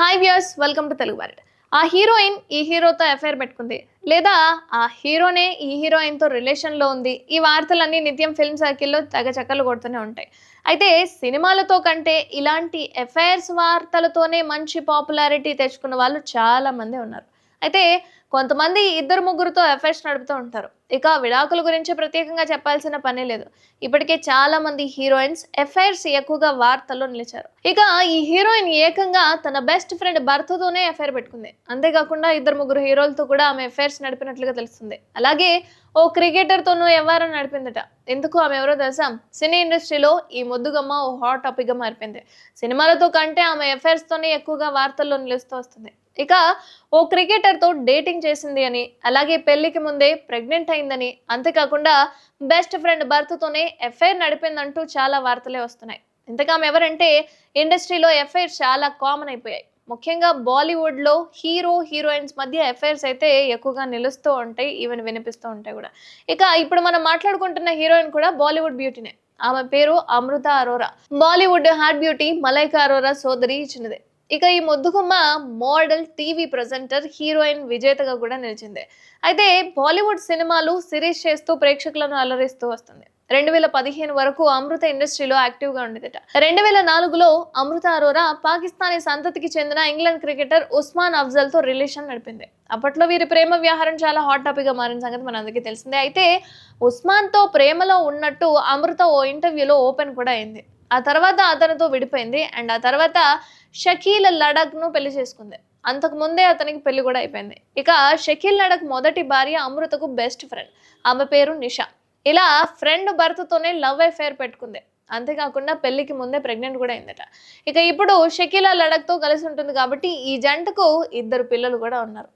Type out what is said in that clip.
Hi views welcome to Telugu Bharat ఆ heroine ఈ హీరోతో ఎఫైర్ పెట్టుకుంది. లేదా ఆ హీరోనే ఈ హీరోయిన్తో రిలేషన్లో ఉంది. ఈ వార్తలన్నీ నిత్యం ఫిల్మ్ సర్కిల్లో తెగ చక్కలు కొడుతూనే ఉంటాయి. అయితే సినిమాలతో కంటే ఇలాంటి ఎఫ్ఐఆర్స్ వార్తలతోనే మంచి పాపులారిటీ తెచ్చుకున్న వాళ్ళు చాలా మంది ఉన్నారు. అయితే కొంతమంది ఇద్దరు ముగ్గురుతో ఎఫైర్స్ నడుపుతూ ఉంటారు. ఇక విడాకుల గురించి ప్రత్యేకంగా చెప్పాల్సిన పని లేదు. ఇప్పటికే చాలా మంది హీరోయిన్స్ ఎఫైర్స్ ఎక్కువగా వార్తల్లో నిలిచారు. ఇక ఈ హీరోయిన్ ఏకంగా తన బెస్ట్ ఫ్రెండ్ భర్తతోనే ఎఫైర్ పెట్టుకుంది. అంతేకాకుండా ఇద్దరు ముగ్గురు హీరోలతో కూడా ఆమె ఎఫైర్స్ నడిపినట్లుగా తెలుస్తుంది. అలాగే ఓ క్రికెటర్తోనూ వ్యవహారం నడిపిందట. ఎందుకు ఆమె ఎవరో తెలుసా? సినీ ఇండస్ట్రీలో ఈ ముద్దుగమ్మ ఓ హాట్ టాపిక్గా మారిపోయింది. సినిమాలతో కంటే ఆమె ఎఫైర్స్తోనే ఎక్కువగా వార్తల్లో నిలుస్తూ వస్తుంది. ఇక ఓ క్రికెటర్తో డేటింగ్ చేసింది అని. అలాగే పెళ్ళికి ముందే ప్రెగ్నెంట్ అయిందని. అంతేకాకుండా బెస్ట్ ఫ్రెండ్ భర్తతోనే ఎఫ్ఐఆర్ నడిపిందంటూ చాలా వార్తలే వస్తున్నాయి. ఇంతకామె ఎవరంటే ఇండస్ట్రీలో ఎఫ్ఐఆర్ చాలా కామన్ అయిపోయాయి. ముఖ్యంగా బాలీవుడ్లో హీరో హీరోయిన్స్ మధ్య ఎఫైర్స్ అయితే ఎక్కువగా నిలుస్తూ ఉంటాయి ఈవెన్ వినిపిస్తూ ఉంటాయి కూడా. ఇక ఇప్పుడు మనం మాట్లాడుకుంటున్న హీరోయిన్ కూడా బాలీవుడ్ బ్యూటీనే. ఆమె పేరు Amrita Arora. Bollywood hot beauty Malaika Arora సోదరి చిన్నదే. ఇక ఈ ముద్దుగుమ్మ మోడల్ టీవీ ప్రజెంటర్ హీరోయిన్ విజేతగా కూడా నిలిచింది. అయితే బాలీవుడ్ సినిమాలు సిరీస్ చేస్తూ ప్రేక్షకులను అలరిస్తూ వస్తుంది. రెండు వేల పదిహేను వరకు అమృత ఇండస్ట్రీలో యాక్టివ్గా ఉండేదట. రెండు వేల నాలుగులో అమృత అరోరా పాకిస్తానీ సంతతికి చెందిన ఇంగ్లాండ్ క్రికెటర్ ఉస్మాన్ అఫ్జల్తో రిలేషన్ నడిపింది. అప్పట్లో వీరి ప్రేమ వ్యవహారం చాలా హాట్ టాపిక్గా మారిన సంగతి మనందరికీ తెలిసిందే. అయితే ఉస్మాన్తో ప్రేమలో ఉన్నట్టు అమృత ఓ ఇంటర్వ్యూలో ఓపెన్ కూడా అయింది. ఆ తర్వాత అతనితో విడిపోయింది. అండ్ ఆ తర్వాత షకీల్ లడఖ్ను పెళ్ళి చేసుకుంది. అంతకు ముందే అతనికి పెళ్ళి కూడా అయిపోయింది. ఇక షకీల్ లడక్ మొదటి భార్య అమృతకు బెస్ట్ ఫ్రెండ్ ఆమె పేరు నిషా. ఇలా ఫ్రెండ్ భర్తతోనే లవ్ అఫేర్ పెట్టుకుంది. అంతేకాకుండా పెళ్ళికి ముందే ప్రెగ్నెంట్ కూడా అయిందట. ఇక ఇప్పుడు షకీలా లడఖ్తో కలిసి ఉంటుంది కాబట్టి ఈ జంటకు ఇద్దరు పిల్లలు కూడా ఉన్నారు.